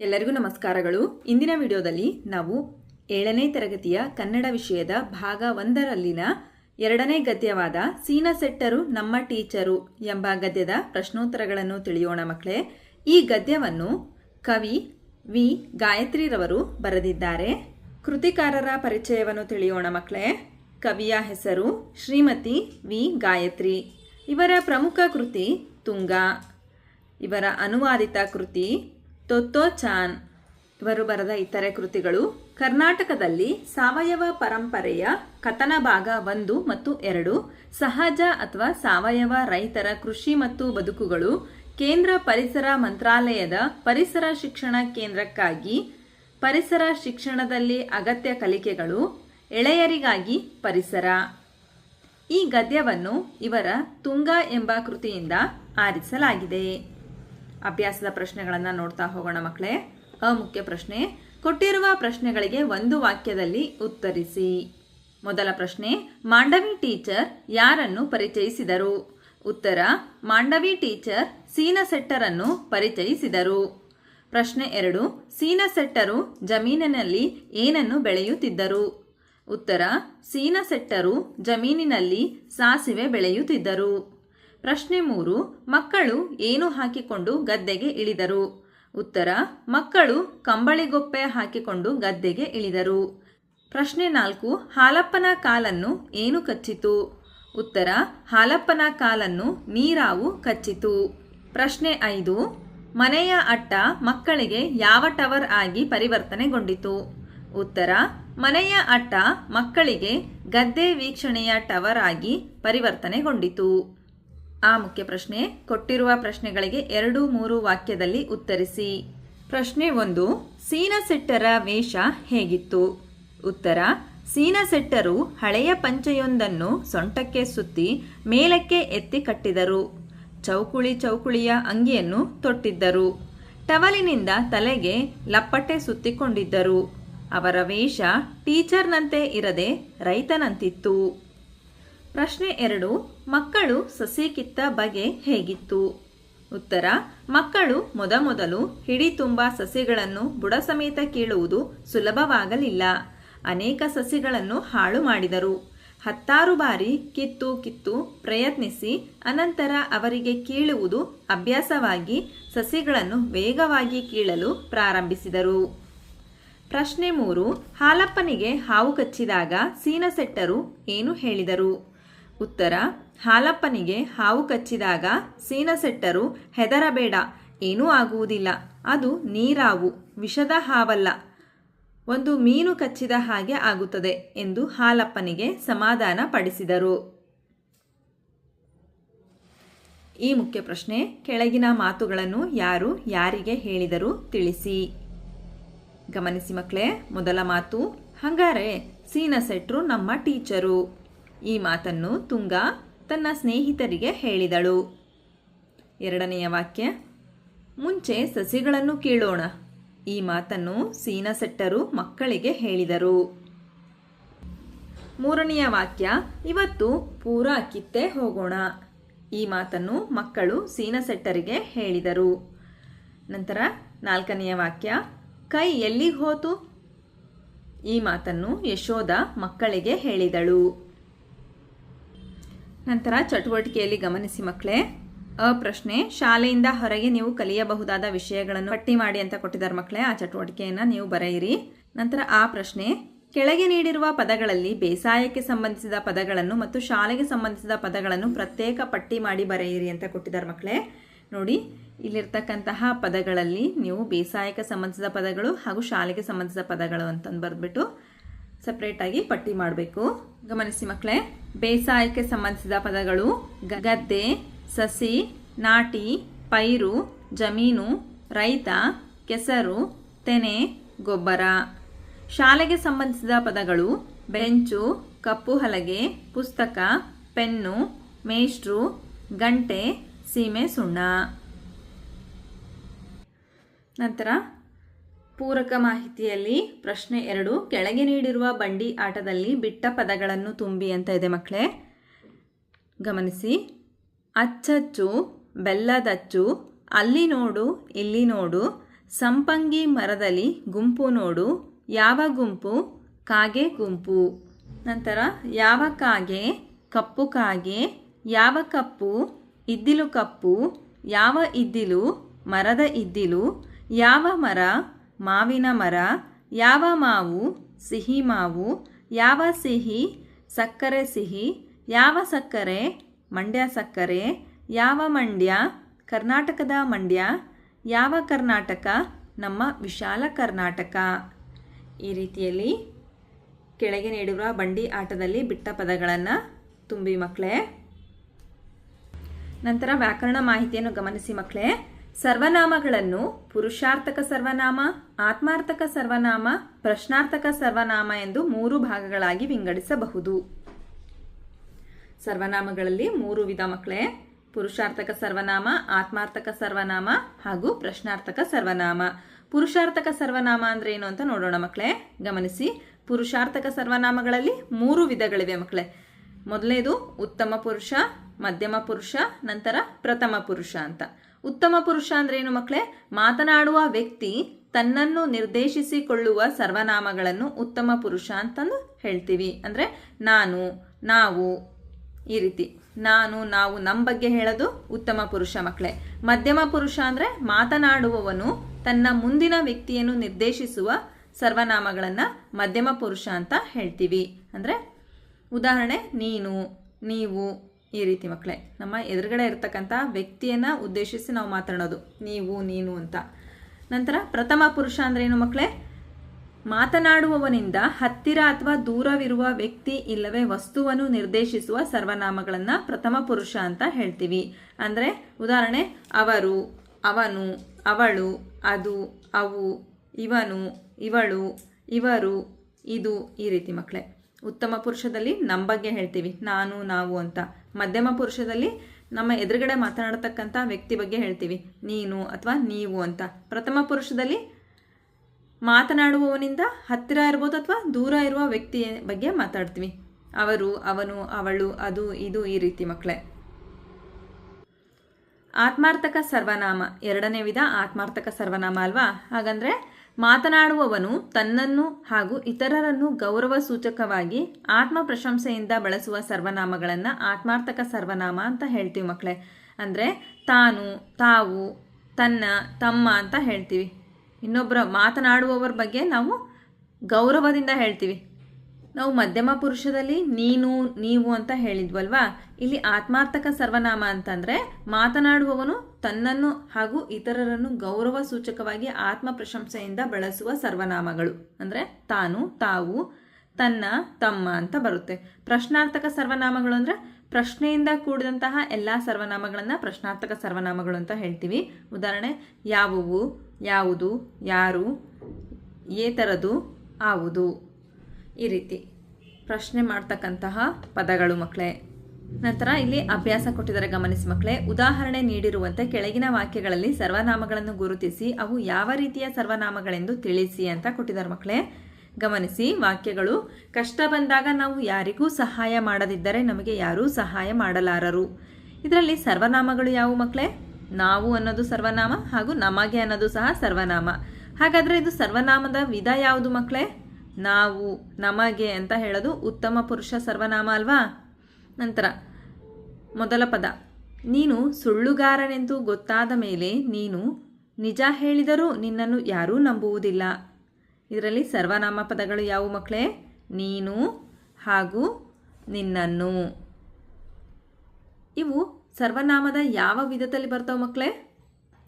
ಎಲ್ಲರಿಗೂ ನಮಸ್ಕಾರಗಳು. ಇಂದಿನ ವಿಡಿಯೋದಲ್ಲಿ ನಾವು ಏಳನೇ ತರಗತಿಯ ಕನ್ನಡ ವಿಷಯದ ಭಾಗ ಒಂದರಲ್ಲಿನ ಎರಡನೇ ಗದ್ಯವಾದ ಸೀನ ಸೆಟ್ಟರು ನಮ್ಮ ಟೀಚರು ಎಂಬ ಗದ್ಯದ ಪ್ರಶ್ನೋತ್ತರಗಳನ್ನು ತಿಳಿಯೋಣ ಮಕ್ಕಳೇ. ಈ ಗದ್ಯವನ್ನು ಕವಿ ವಿ. ಗಾಯತ್ರಿರವರು ಬರೆದಿದ್ದಾರೆ. ಕೃತಿಕಾರರ ಪರಿಚಯವನ್ನು ತಿಳಿಯೋಣ ಮಕ್ಕಳೇ. ಕವಿಯ ಹೆಸರು ಶ್ರೀಮತಿ ವಿ. ಗಾಯತ್ರಿ. ಇವರ ಪ್ರಮುಖ ಕೃತಿ ತುಂಗ. ಇವರ ಅನುವಾದಿತ ಕೃತಿ ತೊತ್ತೋ ಚಾನ್. ಇವರು ಬರೆದ ಇತರೆ ಕೃತಿಗಳು ಕರ್ನಾಟಕದಲ್ಲಿ ಸಾವಯವ ಪರಂಪರೆಯ ಕಥನ ಭಾಗ ಒಂದು ಮತ್ತು ಎರಡು, ಸಹಜ ಅಥವಾ ಸಾವಯವ ರೈತರ ಕೃಷಿ ಮತ್ತು ಬದುಕುಗಳು, ಕೇಂದ್ರ ಪರಿಸರ ಮಂತ್ರಾಲಯದ ಪರಿಸರ ಶಿಕ್ಷಣ ಕೇಂದ್ರಕ್ಕಾಗಿ ಪರಿಸರ ಶಿಕ್ಷಣದಲ್ಲಿ ಅಗತ್ಯ ಕಲಿಕೆಗಳು, ಎಳೆಯರಿಗಾಗಿ ಪರಿಸರ. ಈ ಗದ್ಯವನ್ನು ಇವರ ತುಂಗ ಎಂಬ ಕೃತಿಯಿಂದ ಆರಿಸಲಾಗಿದೆ. ಅಭ್ಯಾಸದ ಪ್ರಶ್ನೆಗಳನ್ನು ನೋಡ್ತಾ ಹೋಗೋಣ ಮಕ್ಕಳೇ ಅಮುಖ್ಯ ಪ್ರಶ್ನೆ, ಕೊಟ್ಟಿರುವ ಪ್ರಶ್ನೆಗಳಿಗೆ ಒಂದು ವಾಕ್ಯದಲ್ಲಿ ಉತ್ತರಿಸಿ. ಮೊದಲ ಪ್ರಶ್ನೆ, ಮಾಂಡವಿ ಟೀಚರ್ ಯಾರನ್ನು ಪರಿಚಯಿಸಿದರು? ಉತ್ತರ, ಮಾಂಡವಿ ಟೀಚರ್ ಸೀನಸೆಟ್ಟರನ್ನು ಪರಿಚಯಿಸಿದರು. ಪ್ರಶ್ನೆ ಎರಡು, ಸೀನಸೆಟ್ಟರು ಜಮೀನಿನಲ್ಲಿ ಏನನ್ನು ಬೆಳೆಯುತ್ತಿದ್ದರು? ಉತ್ತರ, ಸೀನಸೆಟ್ಟರು ಜಮೀನಿನಲ್ಲಿ ಸಾಸಿವೆ ಬೆಳೆಯುತ್ತಿದ್ದರು. ಪ್ರಶ್ನೆ ಮೂರು, ಮಕ್ಕಳು ಏನು ಹಾಕಿಕೊಂಡು ಗದ್ದೆಗೆ ಇಳಿದರು? ಉತ್ತರ, ಮಕ್ಕಳು ಕಂಬಳಿಗೊಪ್ಪೆ ಹಾಕಿಕೊಂಡು ಗದ್ದೆಗೆ ಇಳಿದರು. ಪ್ರಶ್ನೆ ನಾಲ್ಕು, ಹಾಲಪ್ಪನ ಕಾಲನ್ನು ಏನು ಕಚ್ಚಿತು? ಉತ್ತರ, ಹಾಲಪ್ಪನ ಕಾಲನ್ನು ನೀರಾವು ಕಚ್ಚಿತು. ಪ್ರಶ್ನೆ ಐದು, ಮನೆಯ ಅಟ್ಟ ಮಕ್ಕಳಿಗೆ ಯಾವ ಟವರ್ ಆಗಿ ಪರಿವರ್ತನೆಗೊಂಡಿತು? ಉತ್ತರ, ಮನೆಯ ಅಟ್ಟ ಮಕ್ಕಳಿಗೆ ಗದ್ದೆ ವೀಕ್ಷಣೆಯ ಟವರ್ ಆಗಿ ಪರಿವರ್ತನೆಗೊಂಡಿತು. ಆ ಮುಖ್ಯ ಪ್ರಶ್ನೆ, ಕೊಟ್ಟಿರುವ ಪ್ರಶ್ನೆಗಳಿಗೆ ಎರಡು ಮೂರು ವಾಕ್ಯದಲ್ಲಿ ಉತ್ತರಿಸಿ. ಪ್ರಶ್ನೆ ಒಂದು, ಸೀನಸೆಟ್ಟರ ವೇಷ ಹೇಗಿತ್ತು? ಉತ್ತರ, ಸೀನಸೆಟ್ಟರು ಹಳೆಯ ಪಂಚೆಯೊಂದನ್ನು ಸೊಂಟಕ್ಕೆ ಸುತ್ತಿ ಮೇಲಕ್ಕೆ ಎತ್ತಿ ಕಟ್ಟಿದರು. ಚೌಕುಳಿ ಚೌಕುಳಿಯ ಅಂಗಿಯನ್ನು ತೊಟ್ಟಿದ್ದರು. ಟವಲಿನಿಂದ ತಲೆಗೆ ಲಪ್ಪಟೆ ಸುತ್ತಿಕೊಂಡಿದ್ದರು. ಅವರ ವೇಷ ಟೀಚರ್ನಂತೆ ಇರದೆ ರೈತನಂತಿತ್ತು. ಪ್ರಶ್ನೆ ಎರಡು, ಮಕ್ಕಳು ಸಸಿ ಕಿತ್ತ ಬಗೆ ಹೇಗಿತ್ತು? ಉತ್ತರ, ಮಕ್ಕಳು ಮೊದಮೊದಲು ಹಿಡಿ ತುಂಬ ಸಸಿಗಳನ್ನು ಬುಡ ಸಮೇತ ಕೀಳುವುದು ಸುಲಭವಾಗಲಿಲ್ಲ. ಅನೇಕ ಸಸಿಗಳನ್ನು ಹಾಳು ಮಾಡಿದರು. ಹತ್ತಾರು ಬಾರಿ ಕಿತ್ತು ಕಿತ್ತು ಪ್ರಯತ್ನಿಸಿ ಅನಂತರ ಅವರಿಗೆ ಕೀಳುವುದು ಅಭ್ಯಾಸವಾಗಿ ಸಸಿಗಳನ್ನು ವೇಗವಾಗಿ ಕೀಳಲು ಪ್ರಾರಂಭಿಸಿದರು. ಪ್ರಶ್ನೆ ಮೂರು, ಹಾಲಪ್ಪನಿಗೆ ಹಾವು ಕಚ್ಚಿದಾಗ ಸೀನಸೆಟ್ಟರು ಏನು ಹೇಳಿದರು? ಉತ್ತರ, ಹಾಲಪ್ಪನಿಗೆ ಹಾವು ಕಚ್ಚಿದಾಗ ಸೀನಸೆಟ್ಟರು ಹೆದರಬೇಡ, ಏನೂ ಆಗುವುದಿಲ್ಲ. ಅದು ನೀರಾವು, ವಿಷದ ಹಾವಲ್ಲ. ಒಂದು ಮೀನು ಕಚ್ಚಿದ ಹಾಗೆ ಆಗುತ್ತದೆ ಎಂದು ಹಾಲಪ್ಪನಿಗೆ ಸಮಾಧಾನ ಪಡಿಸಿದರು. ಈ ಮುಖ್ಯ ಪ್ರಶ್ನೆ, ಕೆಳಗಿನ ಮಾತುಗಳನ್ನು ಯಾರು ಯಾರಿಗೆ ಹೇಳಿದರು ತಿಳಿಸಿ. ಗಮನಿಸಿ ಮಕ್ಕಳೇ, ಮೊದಲ ಮಾತು, ಹಂಗಾರೆ ಸೀನಸೆಟ್ರು ನಮ್ಮ ಟೀಚರು. ಈ ಮಾತನ್ನು ತುಂಗ ತನ್ನ ಸ್ನೇಹಿತರಿಗೆ ಹೇಳಿದಳು. ಎರಡನೆಯ ವಾಕ್ಯ, ಮುಂಚೆ ಸಸಿಗಳನ್ನು ಕೀಳೋಣ, ಈ ಮಾತನ್ನು ಸೀನಸೆಟ್ಟರು ಮಕ್ಕಳಿಗೆ ಹೇಳಿದರು. ಮೂರನೆಯ ವಾಕ್ಯ, ಇವತ್ತು ಪೂರ ಕಿತ್ತೆ ಹೋಗೋಣ, ಈ ಮಾತನ್ನು ಮಕ್ಕಳು ಸೀನಸೆಟ್ಟರಿಗೆ ಹೇಳಿದರು. ನಂತರ ನಾಲ್ಕನೆಯ ವಾಕ್ಯ, ಕೈ ಎಲ್ಲಿಗೆ ಹೋತು? ಈ ಮಾತನ್ನು ಯಶೋಧ ಮಕ್ಕಳಿಗೆ ಹೇಳಿದಳು. ನಂತರ ಚಟುವಟಿಕೆಯಲ್ಲಿ ಗಮನಿಸಿ ಮಕ್ಕಳೇ ಅ ಪ್ರಶ್ನೆ ಶಾಲೆಯಿಂದ ಹೊರಗೆ ನೀವು ಕಲಿಯಬಹುದಾದ ವಿಷಯಗಳನ್ನು ಪಟ್ಟಿ ಮಾಡಿ ಅಂತ ಕೊಟ್ಟಿದ್ದಾರೆ ಮಕ್ಕಳೇ, ಆ ಚಟುವಟಿಕೆಯನ್ನು ನೀವು ಬರೆಯಿರಿ. ನಂತರ ಆ ಪ್ರಶ್ನೆ, ಕೆಳಗೆ ನೀಡಿರುವ ಪದಗಳಲ್ಲಿ ಬೇಸಾಯಕ್ಕೆ ಸಂಬಂಧಿಸಿದ ಪದಗಳನ್ನು ಮತ್ತು ಶಾಲೆಗೆ ಸಂಬಂಧಿಸಿದ ಪದಗಳನ್ನು ಪ್ರತ್ಯೇಕ ಪಟ್ಟಿ ಮಾಡಿ ಬರೆಯಿರಿ ಅಂತ ಕೊಟ್ಟಿದ್ದಾರೆ ಮಕ್ಕಳೇ. ನೋಡಿ, ಇಲ್ಲಿರ್ತಕ್ಕಂತಹ ಪದಗಳಲ್ಲಿ ನೀವು ಬೇಸಾಯಕ್ಕೆ ಸಂಬಂಧಿಸಿದ ಪದಗಳು ಹಾಗೂ ಶಾಲೆಗೆ ಸಂಬಂಧಿಸಿದ ಪದಗಳು ಅಂತಂದು ಬರೆದ್ಬಿಟ್ಟು ಸಪ್ರೇಟಾಗಿ ಪಟ್ಟಿ ಮಾಡಬೇಕು. ಗಮನಿಸಿ ಮಕ್ಕಳೇ, ಬೇಸಾಯಕ್ಕೆ ಸಂಬಂಧಿಸಿದ ಪದಗಳು ಗದ್ದೆ, ಸಸಿ, ನಾಟಿ, ಪೈರು, ಜಮೀನು, ರೈತ, ಕೆಸರು, ತೆನೆ, ಗೊಬ್ಬರ. ಶಾಲೆಗೆ ಸಂಬಂಧಿಸಿದ ಪದಗಳು ಬೆಂಚು, ಕಪ್ಪು ಹಲಗೆ, ಪುಸ್ತಕ, ಪೆನ್ನು, ಮೇಷ್ಟ್ರು, ಗಂಟೆ, ಸೀಮೆ ಸುಣ್ಣ. ನಂತರ ಪೂರಕ ಮಾಹಿತಿಯಲ್ಲಿ ಪ್ರಶ್ನೆ ಎರಡು, ಕೆಳಗೆ ನೀಡಿರುವ ಬಂಡಿ ಆಟದಲ್ಲಿ ಬಿಟ್ಟ ಪದಗಳನ್ನು ತುಂಬಿ ಅಂತ ಇದೆ ಮಕ್ಕಳೇ. ಗಮನಿಸಿ. ಅಚ್ಚಚ್ಚು, ಬೆಲ್ಲದಚ್ಚು, ಅಲ್ಲಿ ನೋಡು, ಇಲ್ಲಿ ನೋಡು, ಸಂಪಂಗಿ ಮರದಲ್ಲಿ ಗುಂಪು ನೋಡು, ಯಾವ ಗುಂಪು? ಕಾಗೆ ಗುಂಪು. ನಂತರ, ಯಾವ ಕಾಗೆ? ಕಪ್ಪು ಕಾಗೆ. ಯಾವ ಕಪ್ಪು? ಇದ್ದಿಲು ಕಪ್ಪು. ಯಾವ ಇದ್ದಿಲು? ಮರದ ಇದ್ದಿಲು. ಯಾವ ಮರ? ಮಾವಿನ ಮರ, ಯಾವ ಮಾವು ಸಿಹಿ ಮಾವು, ಯಾವ ಸಿಹಿ ಸಕ್ಕರೆ ಸಿಹಿ, ಯಾವ ಸಕ್ಕರೆ ಮಂಡ್ಯ ಸಕ್ಕರೆ, ಯಾವ ಮಂಡ್ಯ ಕರ್ನಾಟಕದ ಮಂಡ್ಯ, ಯಾವ ಕರ್ನಾಟಕ ನಮ್ಮ ವಿಶಾಲ ಕರ್ನಾಟಕ. ಈ ರೀತಿಯಲ್ಲಿ ಕೆಳಗೆ ನೀಡಿರುವ ಬಂಡಿ ಆಟದಲ್ಲಿ ಬಿಟ್ಟ ಪದಗಳನ್ನು ತುಂಬಿ ಮಕ್ಕಳೇ. ನಂತರ ವ್ಯಾಕರಣ ಮಾಹಿತಿಯನ್ನು ಗಮನಿಸಿ ಮಕ್ಕಳೇ. ಸರ್ವನಾಮಗಳನ್ನು ಪುರುಷಾರ್ಥಕ ಸರ್ವನಾಮ, ಆತ್ಮಾರ್ಥಕ ಸರ್ವನಾಮ, ಪ್ರಶ್ನಾರ್ಥಕ ಸರ್ವನಾಮ ಎಂದು ಮೂರು ಭಾಗಗಳಾಗಿ ವಿಂಗಡಿಸಬಹುದು. ಸರ್ವನಾಮಗಳಲ್ಲಿ ಮೂರು ವಿಧ ಮಕ್ಕಳೇ. ಪುರುಷಾರ್ಥಕ ಸರ್ವನಾಮ, ಆತ್ಮಾರ್ಥಕ ಸರ್ವನಾಮ ಹಾಗೂ ಪ್ರಶ್ನಾರ್ಥಕ ಸರ್ವನಾಮ. ಪುರುಷಾರ್ಥಕ ಸರ್ವನಾಮ ಅಂದ್ರೆ ಏನು ಅಂತ ನೋಡೋಣ ಮಕ್ಕಳೇ. ಗಮನಿಸಿ. ಪುರುಷಾರ್ಥಕ ಸರ್ವನಾಮಗಳಲ್ಲಿ ಮೂರು ವಿಧಗಳಿವೆ ಮಕ್ಕಳೇ. ಮೊದಲನೇದು ಉತ್ತಮ ಪುರುಷ ಮಧ್ಯಮ ಪುರುಷ, ನಂತರ ಪ್ರಥಮ ಪುರುಷ ಅಂತ. ಉತ್ತಮ ಪುರುಷ ಅಂದ್ರೆ ಏನು ಮಕ್ಕಳೇ ಮಾತನಾಡುವ ವ್ಯಕ್ತಿ ತನ್ನನ್ನು ನಿರ್ದೇಶಿಸಿಕೊಳ್ಳುವ ಸರ್ವನಾಮಗಳನ್ನು ಉತ್ತಮ ಪುರುಷ ಅಂತಂದು ಹೇಳ್ತೀವಿ. ಅಂದ್ರೆ ನಾನು, ನಾವು, ಈ ರೀತಿ. ನಾನು, ನಾವು ನಮ್ಮ ಬಗ್ಗೆ ಹೇಳೋದು ಉತ್ತಮ ಪುರುಷ ಮಕ್ಕಳೇ ಮಧ್ಯಮ ಪುರುಷ ಅಂದ್ರೆ ಮಾತನಾಡುವವನು ತನ್ನ ಮುಂದಿನ ವ್ಯಕ್ತಿಯನ್ನು ನಿರ್ದೇಶಿಸುವ ಸರ್ವನಾಮಗಳನ್ನು ಮಧ್ಯಮ ಪುರುಷ ಅಂತ ಹೇಳ್ತೀವಿ. ಅಂದ್ರೆ ಉದಾಹರಣೆ, ನೀನು, ನೀವು ಈ ರೀತಿ ಮಕ್ಕಳೇ ನಮ್ಮ ಎದುರುಗಡೆ ಇರತಕ್ಕಂಥ ವ್ಯಕ್ತಿಯನ್ನು ಉದ್ದೇಶಿಸಿ ನಾವು ಮಾತಾಡೋದು, ನೀವು, ನೀನು ಅಂತ. ನಂತರ ಪ್ರಥಮ ಪುರುಷ ಅಂದ್ರೆ ಏನು ಮಕ್ಕಳೇ ಮಾತನಾಡುವವನಿಂದ ಹತ್ತಿರ ಅಥವಾ ದೂರವಿರುವ ವ್ಯಕ್ತಿ ಇಲ್ಲವೇ ವಸ್ತುವನ್ನು ನಿರ್ದೇಶಿಸುವ ಸರ್ವನಾಮಗಳನ್ನು ಪ್ರಥಮ ಪುರುಷ ಅಂತ ಹೇಳ್ತೀವಿ. ಅಂದರೆ ಉದಾಹರಣೆ, ಅವರು, ಅವನು, ಅವಳು, ಅದು, ಅವು, ಇವನು, ಇವಳು, ಇವರು, ಇದು ಈ ರೀತಿ ಮಕ್ಕಳೇ ಉತ್ತಮ ಪುರುಷದಲ್ಲಿ ನಮ್ಮ ಬಗ್ಗೆ ಹೇಳ್ತೀವಿ, ನಾನು, ನಾವು ಅಂತ. ಮಧ್ಯಮ ಪುರುಷದಲ್ಲಿ ನಮ್ಮ ಎದುರುಗಡೆ ಮಾತನಾಡತಕ್ಕಂಥ ವ್ಯಕ್ತಿ ಬಗ್ಗೆ ಹೇಳ್ತೀವಿ. ನೀನು ಅಥವಾ ನೀವು ಅಂತ. ಪ್ರಥಮ ಪುರುಷದಲ್ಲಿ ಮಾತನಾಡುವವನಿಂದ ಹತ್ತಿರ ಇರ್ಬೋದು ಅಥವಾ ದೂರ ಇರುವ ವ್ಯಕ್ತಿಯ ಬಗ್ಗೆ ಮಾತಾಡ್ತೀವಿ. ಅವರು, ಅವನು, ಅವಳು, ಅದು, ಇದು ಈ ರೀತಿ ಮಕ್ಕಳೇ. ಆತ್ಮಾರ್ಥಕ ಸರ್ವನಾಮ. ಎರಡನೇ ವಿಧ ಆತ್ಮಾರ್ಥಕ ಸರ್ವನಾಮ ಅಲ್ವಾ? ಹಾಗಂದ್ರೆ ಮಾತನಾಡುವವನು ತನ್ನನ್ನು ಹಾಗೂ ಇತರರನ್ನು ಗೌರವ ಸೂಚಕವಾಗಿ ಆತ್ಮ ಪ್ರಶಂಸೆಯಿಂದ ಬಳಸುವ ಸರ್ವನಾಮಗಳನ್ನು ಆತ್ಮಾರ್ಥಕ ಸರ್ವನಾಮ ಅಂತ ಹೇಳ್ತೀವಿ ಮಕ್ಕಳೇ ಅಂದರೆ ತಾನು, ತಾವು, ತನ್ನ, ತಮ್ಮ ಅಂತ ಹೇಳ್ತೀವಿ. ಇನ್ನೊಬ್ಬರ ಮಾತನಾಡುವವರ ಬಗ್ಗೆ ನಾವು ಗೌರವದಿಂದ ಹೇಳ್ತೀವಿ. ನಾವು ಮಧ್ಯಮ ಪುರುಷದಲ್ಲಿ ನೀನು, ನೀವು ಅಂತ ಹೇಳಿದ್ವಲ್ವಾ? ಇಲ್ಲಿ ಆತ್ಮಾರ್ಥಕ ಸರ್ವನಾಮ ಅಂತಂದ್ರೆ ಮಾತನಾಡುವವನು ತನ್ನನ್ನು ಹಾಗೂ ಇತರರನ್ನು ಗೌರವ ಸೂಚಕವಾಗಿ ಆತ್ಮ ಪ್ರಶಂಸೆಯಿಂದ ಬಳಸುವ ಸರ್ವನಾಮಗಳು. ಅಂದ್ರೆ ತಾನು, ತಾವು, ತನ್ನ, ತಮ್ಮ ಅಂತ ಬರುತ್ತೆ. ಪ್ರಶ್ನಾರ್ಥಕ ಸರ್ವನಾಮಗಳು ಅಂದ್ರೆ ಪ್ರಶ್ನೆಯಿಂದ ಕೂಡಿದಂತಹ ಎಲ್ಲ ಸರ್ವನಾಮಗಳನ್ನು ಪ್ರಶ್ನಾರ್ಥಕ ಸರ್ವನಾಮಗಳು ಅಂತ ಹೇಳ್ತೀವಿ. ಉದಾಹರಣೆ, ಯಾವುವು, ಯಾವುದು, ಯಾರು, ಏತರದು, ಆವುದು. ರೀತಿ ಪ್ರಶ್ನೆ ಮಾಡ್ತಕ್ಕಂತಹ ಪದಗಳು ಮಕ್ಕಳೇ ನಂತರ ಇಲ್ಲಿ ಅಭ್ಯಾಸ ಕೊಟ್ಟಿದ್ದಾರೆ, ಗಮನಿಸಿ ಮಕ್ಕಳೇ ಉದಾಹರಣೆ ನೀಡಿರುವಂತೆ ಕೆಳಗಿನ ವಾಕ್ಯಗಳಲ್ಲಿ ಸರ್ವನಾಮಗಳನ್ನು ಗುರುತಿಸಿ, ಅವು ಯಾವ ರೀತಿಯ ಸರ್ವನಾಮಗಳೆಂದು ತಿಳಿಸಿ ಅಂತ ಕೊಟ್ಟಿದ್ದಾರೆ ಮಕ್ಕಳೇ ಗಮನಿಸಿ ವಾಕ್ಯಗಳು, ಕಷ್ಟ ಬಂದಾಗ ನಾವು ಯಾರಿಗೂ ಸಹಾಯ ಮಾಡದಿದ್ದರೆ ನಮಗೆ ಯಾರೂ ಸಹಾಯ ಮಾಡಲಾರರು. ಇದರಲ್ಲಿ ಸರ್ವನಾಮಗಳು ಯಾವುವು ಮಕ್ಕಳೇ ನಾವು ಅನ್ನೋದು ಸರ್ವನಾಮ ಹಾಗೂ ನಮಗೆ ಅನ್ನೋದು ಸಹ ಸರ್ವನಾಮ. ಹಾಗಾದರೆ ಇದು ಸರ್ವನಾಮದ ವಿಧ ಯಾವುದು ಮಕ್ಕಳೇ ನಾವು ನಮಗೆ ಅಂತ ಹೇಳೋದು ಉತ್ತಮ ಪುರುಷ ಸರ್ವನಾಮ ಅಲ್ವಾ? ನಂತರ ಮೊದಲ ಪದ. ನೀನು ಸುಳ್ಳುಗಾರನೆಂದು ಗೊತ್ತಾದ ಮೇಲೆ ನೀನು ನಿಜ ಹೇಳಿದರೂ ನಿನ್ನನ್ನು ಯಾರೂ ನಂಬುವುದಿಲ್ಲ. ಇದರಲ್ಲಿ ಸರ್ವನಾಮ ಪದಗಳು ಯಾವುವು ಮಕ್ಕಳೇ? ನೀನು ಹಾಗೂ ನಿನ್ನನ್ನು. ಇವು ಸರ್ವನಾಮದ ಯಾವ ವಿಧದಲ್ಲಿ ಬರ್ತಾವ ಮಕ್ಕಳೇ?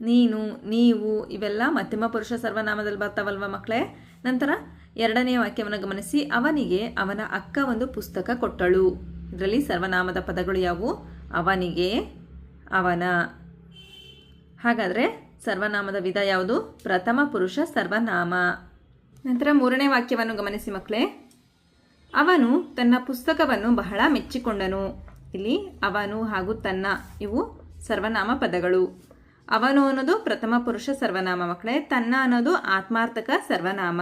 ನೀನು, ನೀವು ಇವೆಲ್ಲ ಮಧ್ಯಮ ಪುರುಷ ಸರ್ವನಾಮದಲ್ಲಿ ಬರ್ತಾವಲ್ವ ಮಕ್ಕಳೇ? ನಂತರ ಎರಡನೇ ವಾಕ್ಯವನ್ನು ಗಮನಿಸಿ. ಅವನಿಗೆ ಅವನ ಅಕ್ಕ ಒಂದು ಪುಸ್ತಕ ಕೊಟ್ಟಳು. ಇದರಲ್ಲಿ ಸರ್ವನಾಮದ ಪದಗಳು ಯಾವುವು? ಅವನಿಗೆ ಅವನ. ಹಾಗಾದರೆ ಸರ್ವನಾಮದ ವಿಧ ಯಾವುದು? ಪ್ರಥಮ ಪುರುಷ ಸರ್ವನಾಮ. ನಂತರ ಮೂರನೇ ವಾಕ್ಯವನ್ನು ಗಮನಿಸಿ ಮಕ್ಕಳೇ. ಅವನು ತನ್ನ ಪುಸ್ತಕವನ್ನು ಬಹಳ ಮೆಚ್ಚಿಕೊಂಡನು. ಇಲ್ಲಿ ಅವನು ಹಾಗೂ ತನ್ನ ಇವು ಸರ್ವನಾಮ ಪದಗಳು. ಅವನು ಅನ್ನೋದು ಪ್ರಥಮ ಪುರುಷ ಸರ್ವನಾಮ ಮಕ್ಕಳೇ. ತನ್ನ ಅನ್ನೋದು ಆತ್ಮಾರ್ಥಕ ಸರ್ವನಾಮ.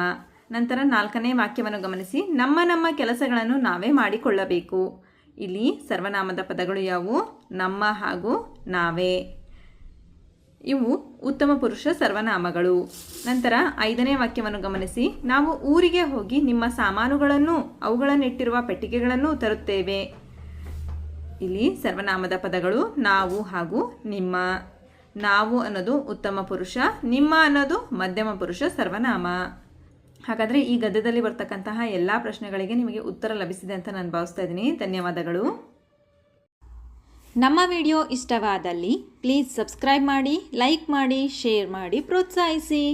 ನಂತರ ನಾಲ್ಕನೇ ವಾಕ್ಯವನ್ನು ಗಮನಿಸಿ. ನಮ್ಮ ನಮ್ಮ ಕೆಲಸಗಳನ್ನು ನಾವೇ ಮಾಡಿಕೊಳ್ಳಬೇಕು. ಇಲ್ಲಿ ಸರ್ವನಾಮದ ಪದಗಳು ಯಾವುವು? ನಮ್ಮ ಹಾಗೂ ನಾವೇ. ಇವು ಉತ್ತಮ ಪುರುಷ ಸರ್ವನಾಮಗಳು. ನಂತರ ಐದನೇ ವಾಕ್ಯವನ್ನು ಗಮನಿಸಿ. ನಾವು ಊರಿಗೆ ಹೋಗಿ ನಿಮ್ಮ ಸಾಮಾನುಗಳನ್ನು, ಅವುಗಳನ್ನಿಟ್ಟಿರುವ ಪೆಟ್ಟಿಗೆಗಳನ್ನು ತರುತ್ತೇವೆ. ಇಲ್ಲಿ ಸರ್ವನಾಮದ ಪದಗಳು ನಾವು ಹಾಗೂ ನಿಮ್ಮ. ನಾವು ಅನ್ನೋದು ಉತ್ತಮ ಪುರುಷ, ನಿಮ್ಮ ಅನ್ನೋದು ಮಧ್ಯಮ ಪುರುಷ ಸರ್ವನಾಮ. ಹಾಗಾದರೆ ಈ ಗದ್ಯದಲ್ಲಿ ಬರ್ತಕ್ಕಂತಹ ಎಲ್ಲ ಪ್ರಶ್ನೆಗಳಿಗೆ ನಿಮಗೆ ಉತ್ತರ ಲಭಿಸಿದೆ ಅಂತ ನಾನು ಭಾವಿಸ್ತಾ ಇದ್ದೀನಿ. ಧನ್ಯವಾದಗಳು. ನಮ್ಮ ವಿಡಿಯೋ ಇಷ್ಟವಾದಲ್ಲಿ ಪ್ಲೀಸ್ ಸಬ್ಸ್ಕ್ರೈಬ್ ಮಾಡಿ, ಲೈಕ್ ಮಾಡಿ, ಶೇರ್ ಮಾಡಿ, ಪ್ರೋತ್ಸಾಹಿಸಿ.